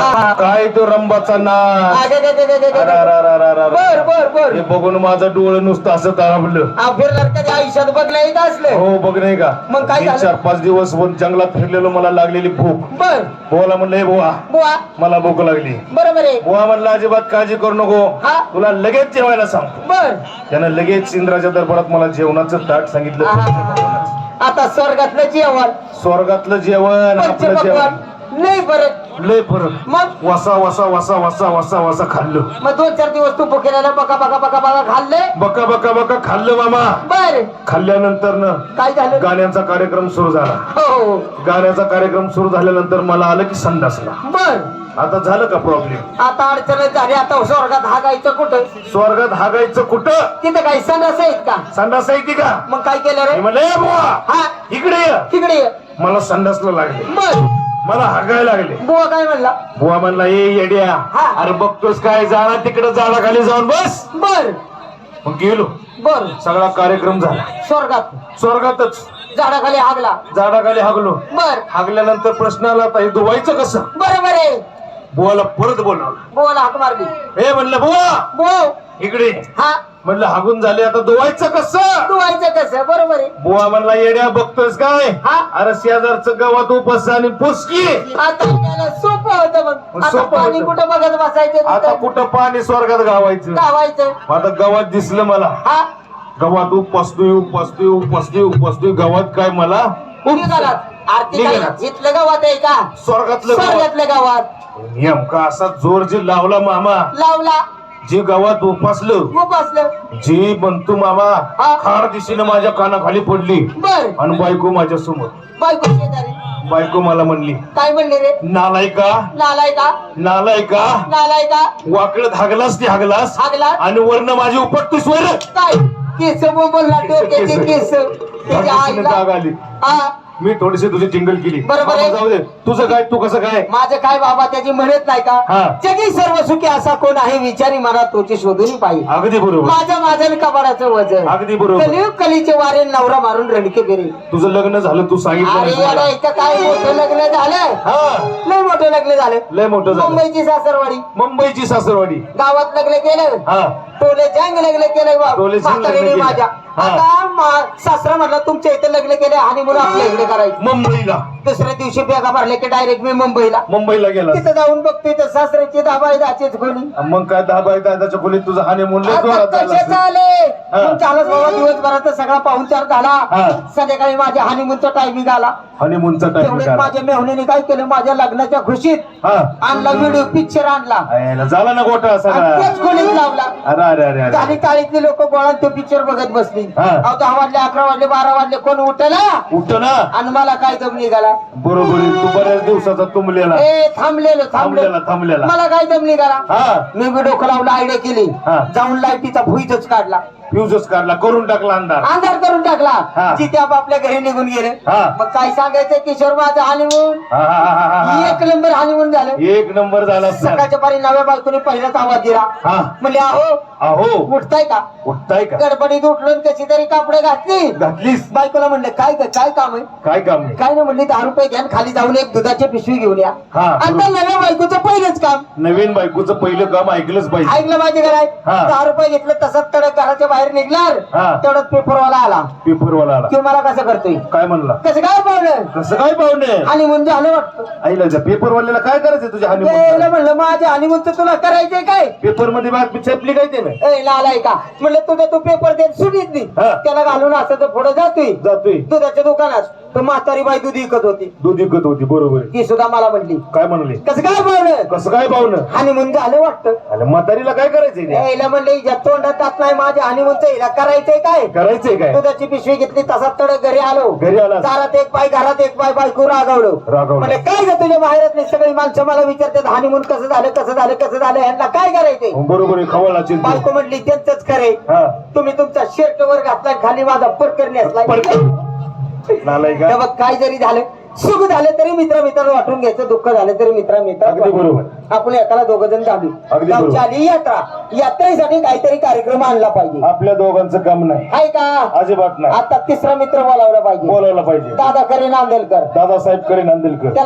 काय तो रंबाचा नाच. बर बर बर. हे बघून माझं डोळं नुसतं असं कधी आयुष्यात बघलं येत असलं. हो बघ नाही का? मग काय झालं? चार पाच दिवस वन जंगलात फिरलेलो मला लागलेली भूक. बर. बोला म्हणलं बुवा बुवा. मला भूक लागली. बरोबर आहे. बुवा म्हणलं अजिबात काळजी करू नको. हा. तुला लगेच जेवायला सांगतो. बर. त्यानं लगेच इंद्राच्या दरबारात मला जेवणाचं ताट सांगितलं. आहा. आता स्वर्गातलं जेवण. स्वर्गातलं जेवण आपलं जेवण. पंचपक्वान नाही बरं. लय फरक. मग? वसा वसा वसा वसा वसा वसा खाल्लं. मग दोन चार दिवस तू भुकेला बका बका बका बका खाल्ले? बका बका बका खाल्लं मामा. बर. खाल्ल्यानंतर न काय झालं? गाण्याचा कार्यक्रम सुरू झाला. हो. गाण्याचा कार्यक्रम सुरू झाल्यानंतर मला आलं की संडासला बर. आता झालं का प्रॉब्लेम आता अडचण झाली. आता स्वर्गात हागायचं कुठं? स्वर्गात हागायचं कुठं? तिथं काही संडास आहेत का? संडास आहे ती का? मग काय केलं मी रे म्हणलं "ए बुवा हा. इकडे ये. तिकडे ये. मला संडासला लागले. बर. मला हागायला लागले. बुवा काय म्हणला? बुवा म्हणला ए येड्या हा. अरे बघतोस काय? जाणार तिकडे झाडाखाली जाऊन बस. बर. मग गेलो. बर. सगळा कार्यक्रम झाला. स्वर्गात. स्वर्गातच. झाडाखाली हागला. झाडाखाली हागलो. बर. हागल्यानंतर प्रश्न आला आता हे धुवायचं कसं? बरोबर आहे. बुवाला परत बोलावलं. बुवाला हाक मारली. हे म्हणलं बुवा बुवा. इकडे हा. म्हणलं हागून झाले आता धुवायचं कसं? धुवायचं कसं? बरोबर आहे. बुवा म्हणला येड्या बघतोस काय? हा. अरे शेजारचं गवत उपस आणि पुसकी. आता सोपं होतं मग. आता सोपं पाणी होतं. कुठं बघत बसायचं आता तिथं कुठं पाणी स्वर्गात गावायचं? लावायचं आता गवत दिसलं मला. हा. गवात उपसतोय उपसतोय उपसतोय उपसतोय. गवत काय मला? निघालात आरती काय. इथलं गावात आहे का? स्वर्गातलं गवत. स्वर्गातल्या गावात. नेमका असा जोर जे लावला मामा. लावला. जे गावात उपसलं जी बनतू मामा हा. खार दिशेनं माझ्या कानाखाली पडली बर. आणि बायको माझ्यासमोर. बायको शेजारी. बायको मला म्हणली काय म्हणले रे? नालायका नालाय का नालायका. नालाय का वाकडत हागलास ती हागलास. हागला आणि वर्ण माझी उपटतोस वर. काय? केस बोलला डोक्याचे केस त्याच्या आईला. आली. हा. मी थोडीशी तुझी जिंगल केली. बरोबर आहे. बाबा जाऊ दे. तुझं काय तू कसं काय? माझं काय बाबा त्याची म्हणत नाही हा. का जगी सर्व सुखी असा कोण आहे? विचारी मला तोची शोधून पाहिजे. अगदी बरोबर. माझं माझं कबाडाचं वजन. अगदी बरोबर. कलियुग कलीचे वारे नवरा मारून रणके फिरे तुझं लग्न झालं तू सांगितलं अरे नाही याला मला. इथं काय मोठं लग्न झालं हा. लय मोठं लग्न झालं. लय मोठं झालं. मुंबईची सासरवाडी. मुंबईची सासरवाडी. गावात लग्न केलं. हा. टोले जंग लग्न केलं बा- टोले जंग लग्न म्हातारीने केलं. माझ्या. हा. आता मा- सासरा म्हटलं तुमच्या इथे लग्न केले आणि मुलं आपल्या इकडे करायचं. मुंबईला. दुसऱ्या दिवशी बेगा भरले की डायरेक्ट मी मुंबईला. मुंबईला गेला. तिथं जाऊन बघतोय तर सासऱ्याची दाबा दाचीच खोली मग काय दहा बाय दादाच्या खोलीत तुझं हाने मुलं आता कसे झाले? हा. मग चालत बाबा दिवसभरात सगळा पाहुणचार हा. झाला संध्याकाळी माझ्या हनीमूनचा टायमिंग आला. हनीमूनचा टाइम माझ्या मेहणीने काय केलं? माझ्या लग्नाच्या खुशीत हा. आणला व्हिडिओ पिक्चर आणला. झाला ना गोटा आणि सगळा. तेच खोलीत लावला. अरे अरे अरे अरे. काही काळीतली लोक गोळा तो पिक्चर बघत बसली. हा. अहो दहा वाजले अकरा वाजले बारा वाजले कोण उठला? उठ ना आणि मला काय दम निघाला? बरोबर आहे, तू बऱ्याच दिवसाचा तुंबलेला. ए थांबलेलो थांबलेला. थांबलेलो थांबलेला. मला काय दम निघाला? हा. मी बी डोकं लावलं आयडिया केली. हा. जाऊन लाईटीचा भुईतच काढला. फ्युजच काढला करून टाकला अंधार. अंधार करून हा. टाकला जिथे आपल्या घरी निघून गेले. हा. मग काय सांगायचं किशोर माझं हानिमून हा, हा, हा, हा, हा, एक नंबर हानिमून झालं. एक नंबर झाला सकाळच्या पारी नव्या बायकोने पहिलाच आवाज दिला. हा. म्हणले अहो अहो उठताय का? उठताय का? गडबडीत उठलं कशी तरी कापडे घातली. घातलीस? बायकोला म्हणलं काय ग- काय काम आहे? काय काम आहे? काय नाही म्हणली दहा रुपये घ्या आणि खाली जाऊन एक दुधाची पिशवी घेऊन या. हा, आणि त्या नव्या बायकोचं पहिलंच काम. नवीन बायकोचं पहिलं काम ऐकलंच पाहिजे. ऐकलं पाहिजे का नाही? हा. दहा रुपये घेतलं तसंच तडक घराच्या बाहेर निघणार हा. तेवढ्यात पेपरवाला आला. पेपरवाला आला. तो मला कसं करतोय? काय म्हणला? कसं काय पाहुणं? कसं काय पाहुणे? आणि म्हणजे झालं वाटतं आईला त्या पेपरवाल्याला काय करायचं तुझ्या त्याला हानी म्हणलं माझ्या आणि तुला करायचंय काय? पेपरमध्ये बातमी छापली काय ते ए लालाय का म्हणलं तुझा तू पेपर देत सुटीत नाही हा. त्याला घालून असं तर पुढे जातोय. जातोय. दुधाच्या दुकानात. तर म्हातारी बाई दूध विकत होती. दूध विकत होती बरोबर आहे. ती सुद्धा मला म्हणली काय म्हणले? कसं काय पाहुणं? कसं काय पाहुणं? म्हणून झालं वाटतं. म्हातारीला काय करायचंय ते? यायला म्हणलं हिच्या तोंडात जात नाही माझ्या म्हणतो हिला करायचंय काय? करायचंय काय? दुधाची पिशवी घेतली तसा तड घरी आलो. घरी आला. दारात एक बाय घरात एक बाय बायको रागवलो. रागवलं. म्हणजे काय ग तुझ्या बाहेरातली सगळी माणसं मला विचारतात हानिमून कसं झालं कसं झालं कसं झालं? ह्यांना काय करायचंय? बरोबर आहे खवळला चिंता. बायको म्हटली त्यांचंच खरे हा. तुम्ही तुमचा शर्ट वर घातला खाली माझा परकर नेसलाय नालाय का? तेव्हा काय जरी झालं सुख झालं तरी मित्र मित्र वाटून घ्यायचं दुःख झालं तरी मित्र मित्र. बरोबर. आपण एकाला दोघ जण जाऊ. अगदी गावची. आली यात्रा. यात्रेसाठी काहीतरी कार्यक्रम आणला पाहिजे. आपल्या दोघांचं काम नाही. आहे का? अजिबात नाही. आता तिसरा मित्र बोलावला पाहिजे. बोलायला पाहिजे. दादा करे नांदेलकर दादासाहेब करे नांदेलकर